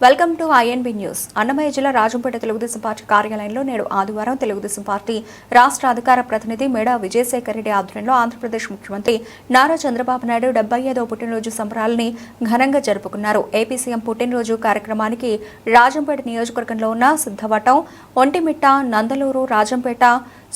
Welcome to INB news. Annamayya జిల్లా Rajampet Telugu Desam party కార్యాలయంలో నేడు ఆదివారం తెలుగుదేశం పార్టీ రాష్ట్ర అధికార ప్రతినిధి మేడా విజయశేఖర్ రెడ్డి ఆధ్వర్యంలో ఆంధ్రప్రదేశ్ ముఖ్యమంత్రి నారా చంద్రబాబు నాయుడు డెబ్బై ఐదో పుట్టినరోజు సంబరాలని ఘనంగా జరుపుకున్నారు. ఏపీ సీఎం పుట్టినరోజు కార్యక్రమానికి రాజంపేట నియోజకవర్గంలో ఉన్న సిద్ధవటం ఒంటిమిట్ట నందలూరు రాజంపేట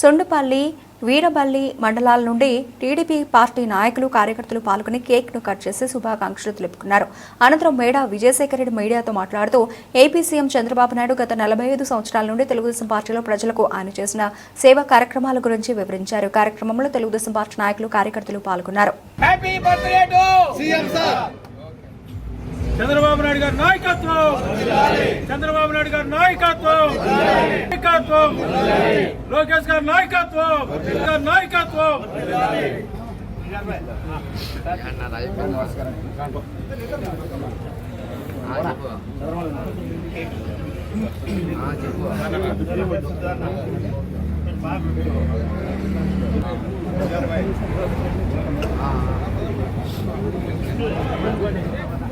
సొండుపల్లి వీరబల్లి మండలాల నుండి టీడీపీ పార్టీ నాయకులు కార్యకర్తలు పాల్గొని కేక్ను కట్ చేసి శుభాకాంక్షలు తెలుపుకున్నారు. అనంతరం మేడా విజయశేఖర రెడ్డి మీడియాతో మాట్లాడుతూ ఏపీ సీఎం చంద్రబాబు నాయుడు గత నలభై ఐదు సంవత్సరాల నుండి తెలుగుదేశం పార్టీలో ప్రజలకు ఆయన చేసిన సేవా కార్యక్రమాల గురించి వివరించారు. కార్యక్రమంలో తెలుగుదేశం పార్టీ నాయకులు కార్యకర్తలు పాల్గొన్నారు happy birthday to CM sir Chandrababu Naidu గారి నాయకత్వం. చంద్రబాబు నాయుడు గారి నాయకత్వం. నాయకత్వం. లోకేష్ గారి నాయకత్వం. గారి నాయకత్వం. చూడు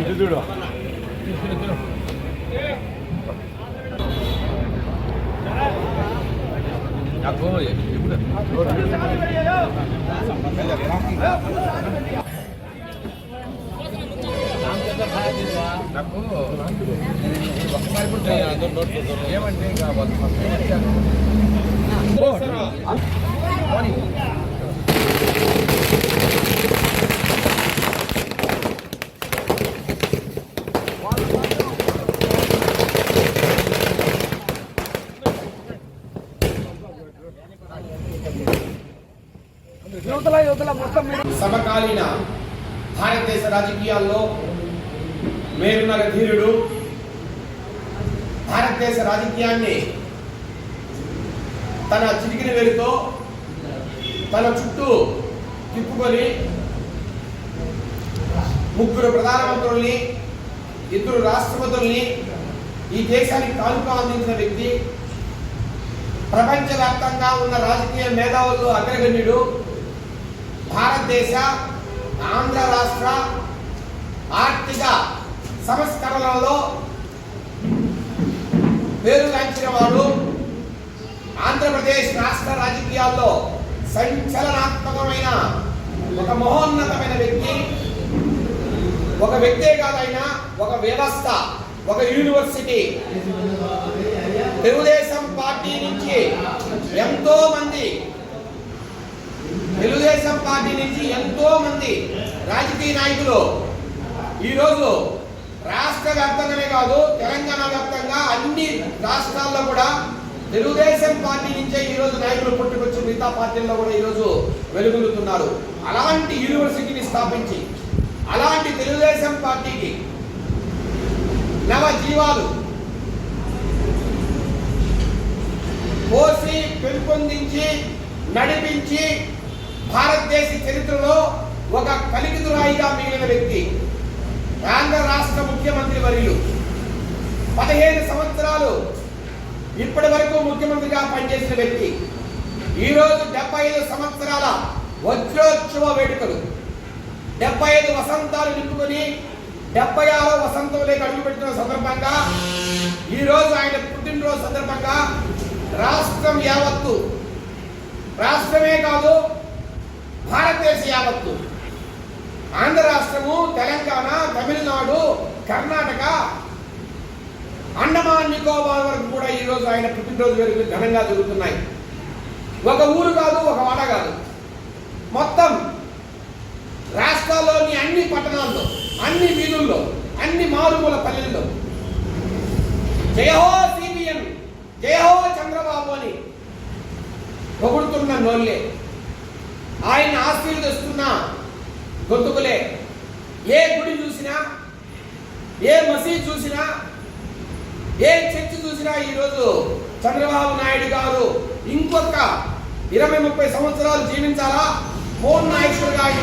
ఇది చూడు నాకు ఇప్పుడు నాకు ఏమంటే ఇంకా సమకాలీన భారతదేశ రాజకీయాల్లో మేరునగ ధీరుడు. భారతదేశ రాజకీయాన్ని తన చిటికిన వేలుతో తన చుట్టూ తిప్పుకొని ముగ్గురు ప్రధానమంత్రుల్ని ఇద్దరు రాష్ట్రపతుల్ని ఈ దేశానికి కానుక అందించిన వ్యక్తి ప్రపంచవ్యాప్తంగా ఉన్న రాజకీయ మేధావుల్లో అగ్రగణ్యుడు భారతదేశ ఆంధ్ర రాష్ట్ర ఆర్థిక సంస్కరణలలో పేరుగాంచిన వాడు ఆంధ్రప్రదేశ్ రాష్ట్ర రాజకీయాల్లో సంచలనాత్మకమైన ఒక మహోన్నతమైన వ్యక్తి. ఒక వ్యక్తే కాదైనా ఒక వ్యవస్థ ఒక యూనివర్సిటీ. తెలుగుదేశం పార్టీ నుంచి ఎంతో మంది తెలుగుదేశం పార్టీ నుంచి ఎంతో మంది రాజకీయ నాయకులు ఈరోజు కాదు తెలంగాణ వ్యాప్తంగా అన్ని రాష్ట్రాల్లో కూడా తెలుగుదేశం పార్టీ నుంచే ఈరోజు నాయకులు పుట్టుకొచ్చి మిగతా పార్టీల్లో కూడా ఈరోజు వెలుగులుతున్నారు. అలాంటి యూనివర్సిటీని స్థాపించి అలాంటి తెలుగుదేశం పార్టీకి నవ జీవాలు పోసి పెంపొందించి నడిపించి భారతదేశ చరిత్రలో ఒక కలికితురాయిగా మిగిలిన వ్యక్తి ఆంధ్ర రాష్ట్ర ముఖ్యమంత్రి వర్యులు. పదిహేను సంవత్సరాలు ఇప్పటి వరకు ముఖ్యమంత్రిగా పనిచేసిన వ్యక్తి. ఈరోజు డెబ్బై ఐదు సంవత్సరాల వజ్రోత్సవ వేడుకలు. డెబ్బై ఐదు వసంతాలు నింపుకొని డెబ్బై ఆరో వసంతంలోకి అడుగుపెట్టిన సందర్భంగా ఈరోజు ఆయన పుట్టినరోజు సందర్భంగా రాష్ట్రం యావత్తు రాష్ట్రమే కాదు భారతదేశ యావత్తు. ఆంధ్ర రాష్ట్రము తెలంగాణ తమిళనాడు కర్ణాటక అండమాన్ నికోబార్ వరకు కూడా ఈరోజు ఆయన పుట్టినరోజు వేడుకలు ఘనంగా జరుగుతున్నాయి. ఒక ఊరు కాదు ఒక వాడ కాదు. మొత్తం రాష్ట్రాల్లోని అన్ని పట్టణాల్లో అన్ని వీధుల్లో అన్ని మారుమూల పల్లెల్లో. జయహో సిబిఎం జయహో చంద్రబాబు అని పొగుడుతున్న నోళ్ళే. ఆయన ఆశీర్వదిస్తున్న గొంతుకులే. ఏ గుడి చూసినా ఏ మసీద్ చూసినా ఏ చర్చ చూసినా ఈరోజు చంద్రబాబు నాయుడు గారు ఇంకొక ఇరవై ముప్పై సంవత్సరాలు జీవించాలా? మోహన్ నాయకుడిగా ఆయన